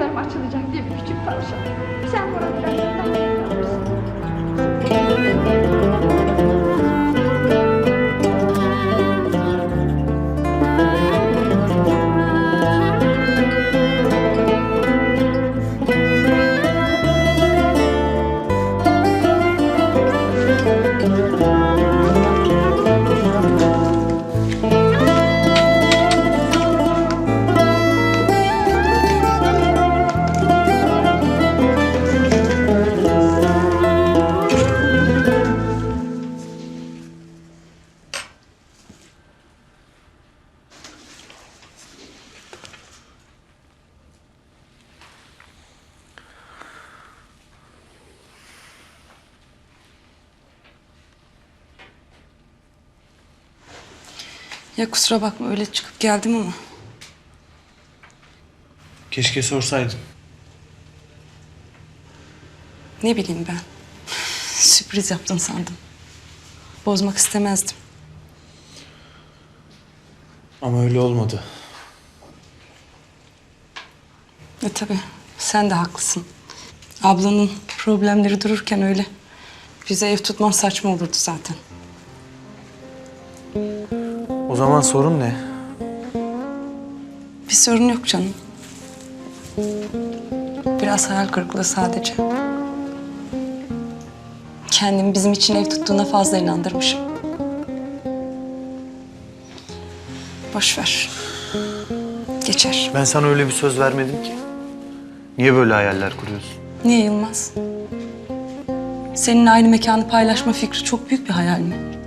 gözlerim açılacak diye bir küçük tavşan. Sen burada benden daha kalırsın. Ya kusura bakma öyle çıkıp geldim ama. Keşke sorsaydın. Ne bileyim ben. Sürpriz yaptın sandım. Bozmak istemezdim. Ama öyle olmadı. E tabii sen de haklısın. Ablanın problemleri dururken öyle. Bize ev tutman saçma olurdu zaten. O zaman sorun ne? Bir sorun yok canım. Biraz hayal kırıklığı sadece. Kendimi bizim için ev tuttuğuna fazla inandırmışım. Boş ver. Geçer. Ben sana öyle bir söz vermedim ki. Niye böyle hayaller kuruyorsun? Niye Yılmaz? Seninle aynı mekanı paylaşma fikri çok büyük bir hayal mi?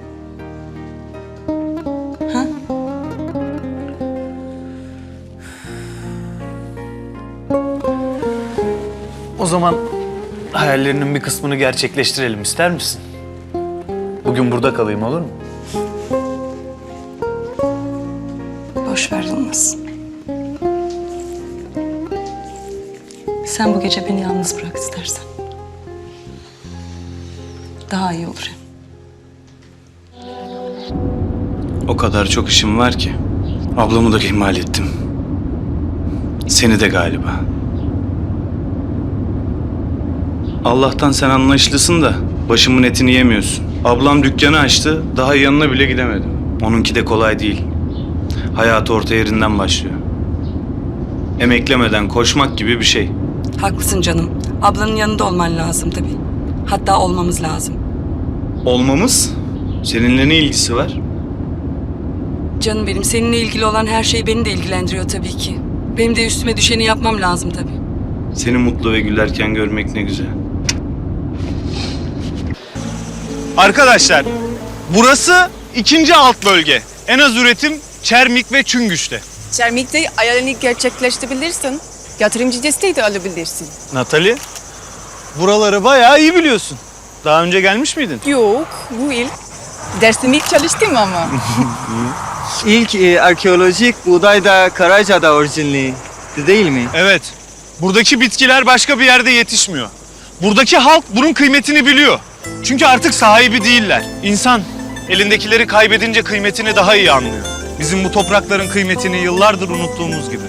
O zaman hayallerinin bir kısmını gerçekleştirelim ister misin? Bugün burada kalayım olur mu? Boş ver Yılmaz. Sen bu gece beni yalnız bırak istersen. Daha iyi olur hem. O kadar çok işim var ki. Ablamı da ihmal ettim. Seni de galiba. Allah'tan sen anlayışlısın da başımın etini yemiyorsun. Ablam dükkanı açtı, daha yanına bile gidemedim. Onunki de kolay değil. Hayatı orta yerinden başlıyor. Emeklemeden koşmak gibi bir şey. Haklısın canım. Ablanın yanında olman lazım tabii. Hatta olmamız lazım. Olmamız seninle ne ilgisi var? Canım benim seninle ilgili olan her şey beni de ilgilendiriyor tabii ki. Benim de üstüme düşeni yapmam lazım tabii. Seni mutlu ve gülerken görmek ne güzel. Arkadaşlar, burası ikinci alt bölge. En az üretim Çermik ve Çüngüş'te. Çermik'te hayalini gerçekleştirebilirsin. Yatırımcı desteği de alabilirsin. Natali, buraları bayağı iyi biliyorsun. Daha önce gelmiş miydin? Yok, bu ilk. Dersimi ilk çalıştım ama. İlk e, arkeolojik buğday da Karaca'da orijinli değil mi? Evet. Buradaki bitkiler başka bir yerde yetişmiyor. Buradaki halk bunun kıymetini biliyor. Çünkü artık sahibi değiller. İnsan elindekileri kaybedince kıymetini daha iyi anlıyor. Bizim bu toprakların kıymetini yıllardır unuttuğumuz gibi.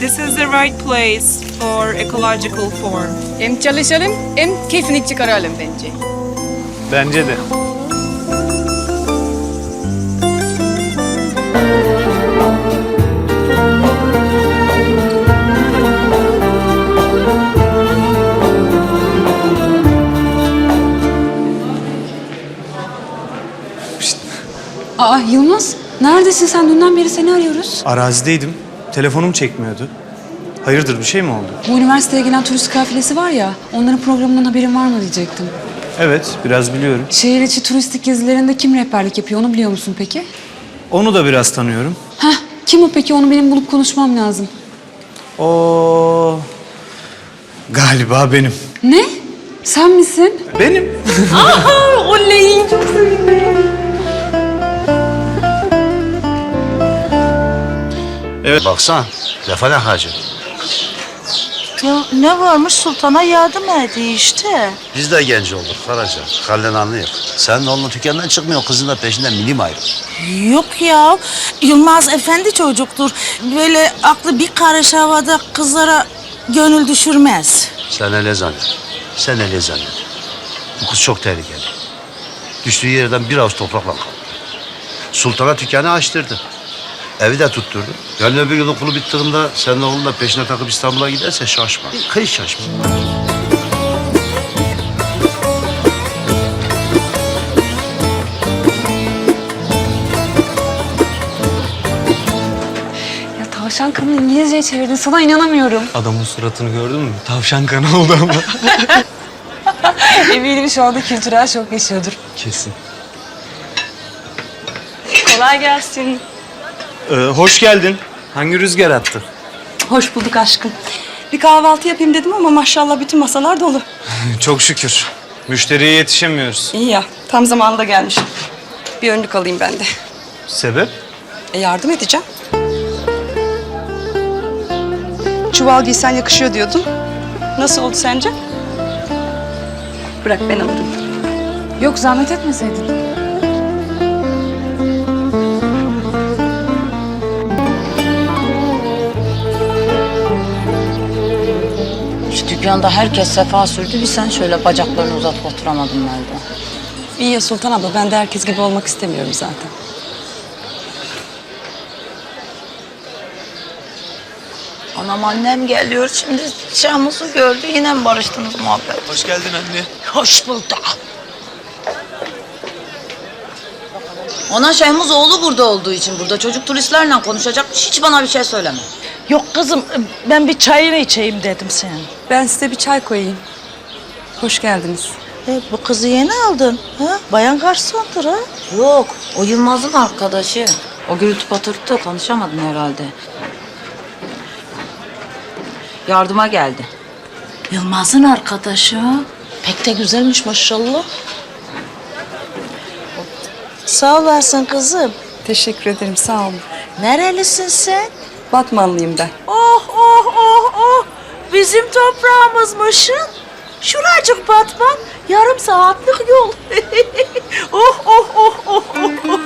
This is the right place for ecological form. hem çalışalım hem keyfini çıkaralım bence. Bence de. Aa Yılmaz, neredesin sen? Dünden beri seni arıyoruz. Arazideydim. Telefonum çekmiyordu. Hayırdır bir şey mi oldu? Bu üniversiteye gelen turist kafilesi var ya, onların programından haberin var mı diyecektim. Evet biraz biliyorum. Şehir içi turistik gezilerinde kim rehberlik yapıyor onu biliyor musun peki? Onu da biraz tanıyorum. Heh, kim o peki onu benim bulup konuşmam lazım. O galiba benim. Ne? Sen misin? Benim. Oley çok sevindim. Baksana, Lefane Hacı. Ya ne varmış sultana yardım ediyor işte. Biz de genç olduk Karaca. Halden anlıyor. Senin oğlun tükenden çıkmıyor, kızın da peşinden milim ayrı. Yok ya Yılmaz efendi çocuktur. Böyle aklı bir karış havada kızlara Gönül düşürmez. Sen hele zannet. Sen hele zannet. Bu kız çok tehlikeli. Düştüğü yerden bir avuç toprakla kaldı. Sultana dükkanı açtırdı. Evi de tutturdu. Yarın öbür gün okulu bittiğinde senin oğlun da peşine takıp İstanbul'a giderse şaşma. Hiç şaşma. Ya tavşan kanını İngilizceye çevirdin. Sana inanamıyorum. Adamın suratını gördün mü? Tavşan kanı oldu ama. Eminim şu anda kültürel şok yaşıyordur. Kesin. Kolay gelsin. Ee, hoş geldin. Hangi rüzgar attı? Hoş bulduk aşkım. Bir kahvaltı yapayım dedim ama maşallah bütün masalar dolu. Çok şükür. Müşteriye yetişemiyoruz. İyi ya, tam zamanında gelmişim. Bir önlük alayım ben de. Sebep? E yardım edeceğim. Çuval giysen yakışıyor diyordun. Nasıl oldu sence? Bırak ben alırım. Yok zahmet etmeseydin. Dükkanda herkes sefa sürdü. Bir sen şöyle bacaklarını uzatıp oturamadın nerede? İyi ya Sultan abla ben de herkes gibi olmak istemiyorum zaten. Anam annem geliyor şimdi Şahmus'u gördü. Yine mi barıştınız muhabbet? Hoş geldin anne. Hoş bulduk. Ona Şehmuz oğlu burada olduğu için burada çocuk turistlerle konuşacakmış. Hiç bana bir şey söyleme. Yok kızım ben bir çayını içeyim dedim sen. Ben size bir çay koyayım. Hoş geldiniz. E, bu kızı yeni aldın. Ha? Bayan garsondur ha. Yok o Yılmaz'ın arkadaşı. O gürültü patırtı tanışamadın herhalde. Yardıma geldi. Yılmaz'ın arkadaşı ha. Pek de güzelmiş maşallah. Sağ olasın kızım. Teşekkür ederim sağ olun. Nerelisin sen? Batmanlıyım ben. Oh oh oh oh. Bizim toprağımızmışsın. Şuracık Batman. Yarım saatlik yol. oh oh oh oh oh.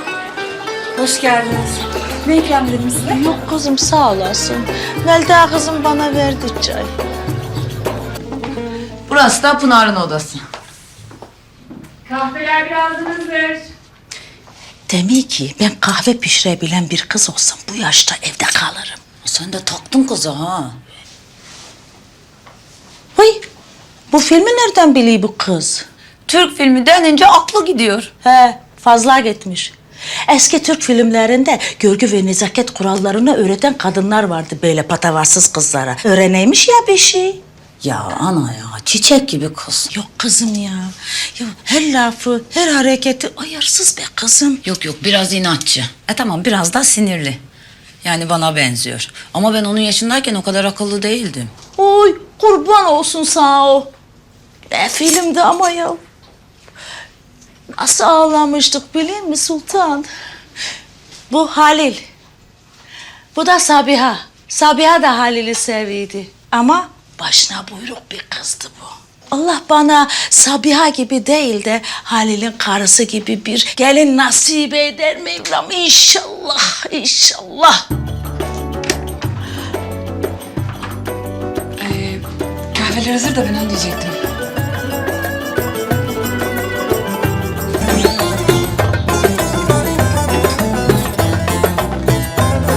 Hoş geldiniz. Ne ikram edelim size? Yok kızım sağ olasın. Melda kızım bana verdi çay. Burası da Pınar'ın odası. Kahveler birazınızdır. Demek ki ben kahve pişirebilen bir kız olsam bu yaşta evde kalırım. Sen de taktın kızı ha. Vay bu filmi nereden biliyor bu kız? Türk filmi denince aklı gidiyor. He fazla gitmiş. Eski Türk filmlerinde görgü ve nezaket kurallarını öğreten kadınlar vardı böyle patavatsız kızlara. Öğreneymiş ya bir şey. Ya ana ya çiçek gibi kız. Yok kızım ya. Ya her lafı, her hareketi ayarsız be kızım. Yok yok biraz inatçı. E tamam biraz da sinirli. Yani bana benziyor. Ama ben onun yaşındayken o kadar akıllı değildim. Oy kurban olsun sağ o. Ne filmdi ama ya. Nasıl ağlamıştık biliyor musun Sultan? Bu Halil. Bu da Sabiha. Sabiha da Halil'i seviydi. Ama başına buyruk bir kızdı bu. Allah bana Sabiha gibi değil de Halil'in karısı gibi bir gelin nasip eder Mevlam inşallah inşallah. Ee, kahveler hazır da ben onu diyecektim.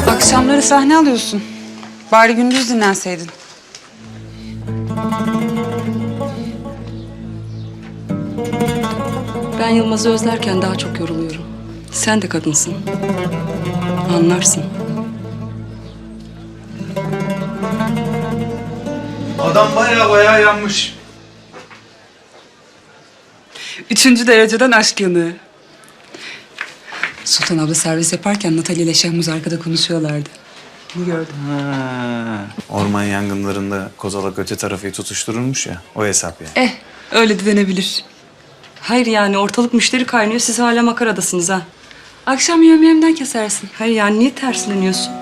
Akşamları sahne alıyorsun. Bari gündüz dinlenseydin. Ben Yılmaz'ı özlerken daha çok yoruluyorum. Sen de kadınsın. Anlarsın. Adam baya baya yanmış. Üçüncü dereceden aşk yanığı. Sultan abla servis yaparken Natalie ile Şehmuz arkada konuşuyorlardı. Bunu gördüm. Ha, orman yangınlarında kozalak öte tarafı tutuşturulmuş ya. O hesap yani. Eh, öyle de denebilir. Hayır yani ortalık müşteri kaynıyor, siz hala makaradasınız ha. Akşam yemeğimden kesersin. Hayır yani niye tersine dönüyorsun?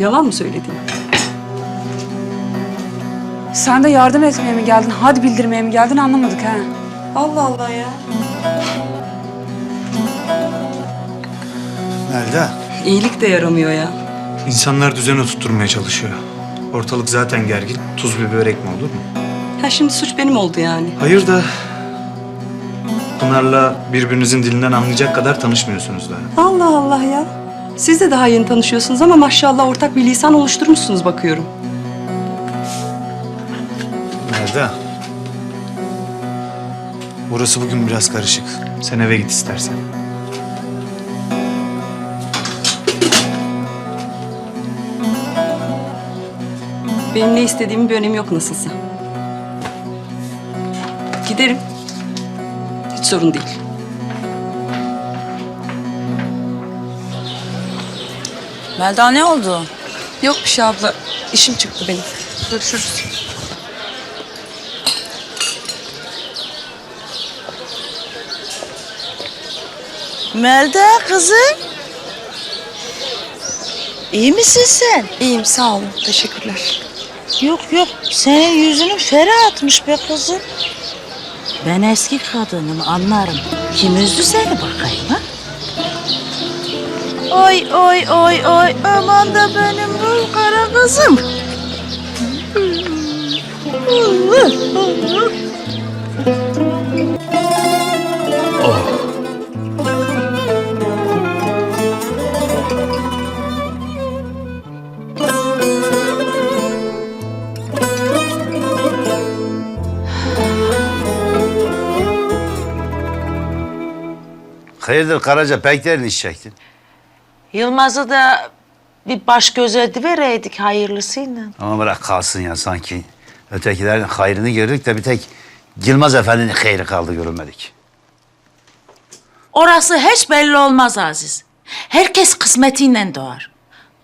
Yalan mı söyledin? Sen de yardım etmeye mi geldin, hadi bildirmeye mi geldin anlamadık ha. Allah Allah ya. Melda. İyilik de yaramıyor ya. İnsanlar düzeni tutturmaya çalışıyor. Ortalık zaten gergin. Tuz bir börek mi olur mu? Ha şimdi suç benim oldu yani. Hayır da Pınar'la birbirinizin dilinden anlayacak kadar tanışmıyorsunuz daha. Allah Allah ya. Siz de daha yeni tanışıyorsunuz ama maşallah ortak bir lisan oluşturmuşsunuz bakıyorum. Nerede? Burası bugün biraz karışık. Sen eve git istersen. Benim ne istediğimin bir önemi yok nasılsa. Giderim. Hiç sorun değil. Melda ne oldu? Yok bir şey abla. İşim çıktı benim. Görüşürüz. Melda kızım. İyi misin sen? İyiyim sağ olun. Teşekkürler. Yok yok senin yüzünün ferah atmış be kızım. Ben eski kadınım anlarım. Kim üzdü seni bakayım ha? Oy oy oy oy aman da benim bu kara kızım. Hayırdır Karaca pek derin iş çektin. Yılmaz'ı da bir baş göz vereydik hayırlısıyla. Ama bırak kalsın ya sanki. Ötekilerin hayrını gördük de bir tek Yılmaz Efendi'nin hayrı kaldı görünmedik. Orası hiç belli olmaz Aziz. Herkes kısmetiyle doğar.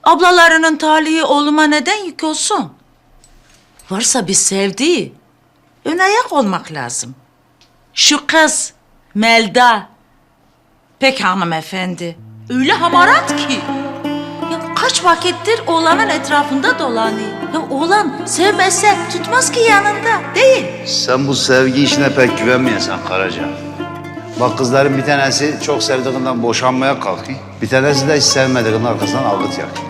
Ablalarının talihi oğluma neden yük olsun? Varsa bir sevdiği, ön ayak olmak lazım. Şu kız, Melda, pek hanımefendi. Öyle hamarat ki. Ya kaç vakittir oğlanın etrafında dolanıyor. Ya oğlan sevmezse tutmaz ki yanında, değil. Sen bu sevgi işine pek güvenmiyorsan Karaca. Bak kızların bir tanesi çok sevdiğinden boşanmaya kalkıyor. Bir tanesi de hiç sevmediğinin arkasından algıt yakıyor.